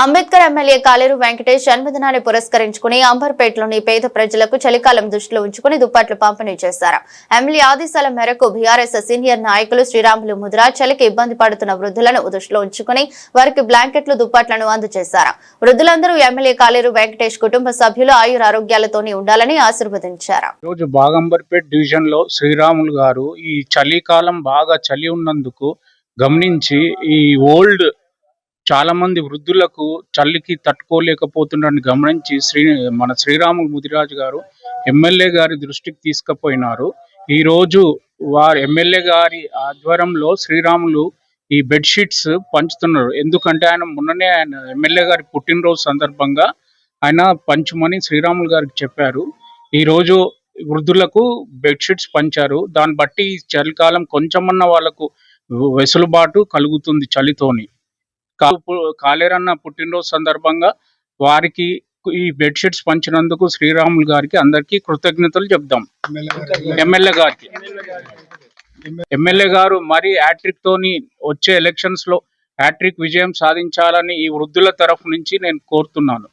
Ambedkar MLA కాలేరు వెంకటేష్ జన్మదినాన్ని పురస్కరించుకుని అంబర్పేటలోని పేద ప్రజలకు చలికాలం దృష్టిలో ఉంచుకుని దుప్పట్లు పంపిణీ చేశారు. ఎమ్మెల్యే ఆదేశాల మేరకు బీఆర్ఎస్ సీనియర్ నాయకులు శ్రీరాములు ముద్ర చలికి ఇబ్బంది పడుతున్న వృద్ధులను దృష్టిలో ఉంచుకుని వారికి బ్లాంకెట్లు దుప్పట్లను అందజేశారు. వృద్ధులందరూ ఎమ్మెల్యే కాలేరు వెంకటేష్ కుటుంబ సభ్యులు ఆయుర ఆరోగ్యాలతోనే ఉండాలని ఆశీర్వదించారు. రోజు బాగంబర్పేట్ డివిజన్లో శ్రీరాములు గారు ఈ చలికాలం బాగా చలి ఉన్నందుకు గమనించి ఈ ఓల్డ్ చాలా మంది వృద్ధులకు చలికి తట్టుకోలేకపోతుండని గమనించి శ్రీ మన శ్రీరాములు ముదిరాజు గారు ఎమ్మెల్యే గారి దృష్టికి తీసుకుపోయినారు. ఈ రోజు వారు ఎమ్మెల్యే గారి ఆధ్వర్యంలో శ్రీరాములు ఈ బెడ్షీట్స్ పంచుతున్నారు. ఎందుకంటే ఆయన మొన్ననే ఆయన ఎమ్మెల్యే గారి పుట్టినరోజు సందర్భంగా ఆయన పంచమని శ్రీరాములు గారికి చెప్పారు. ఈ రోజు వృద్ధులకు బెడ్షీట్స్ పంచారు. దాన్ని బట్టి చలికాలం కొంచెమన్న వాళ్ళకు వెసులుబాటు కలుగుతుంది చలితోని. కాలేరన్న పుట్టినరోజు సందర్భంగా వారికి ఈ బెడ్షీట్స్ పంచినందుకు శ్రీరాములు గారికి అందరికీ కృతజ్ఞతలు చెప్దాం. ఎమ్మెల్యే గారికి. ఎమ్మెల్యే గారు మరి హ్యాట్రిక్ తోని వచ్చే ఎలక్షన్స్లో హ్యాట్రిక్ విజయం సాధించాలని ఈ వృద్ధుల తరఫు నుంచి నేను కోరుతున్నాను.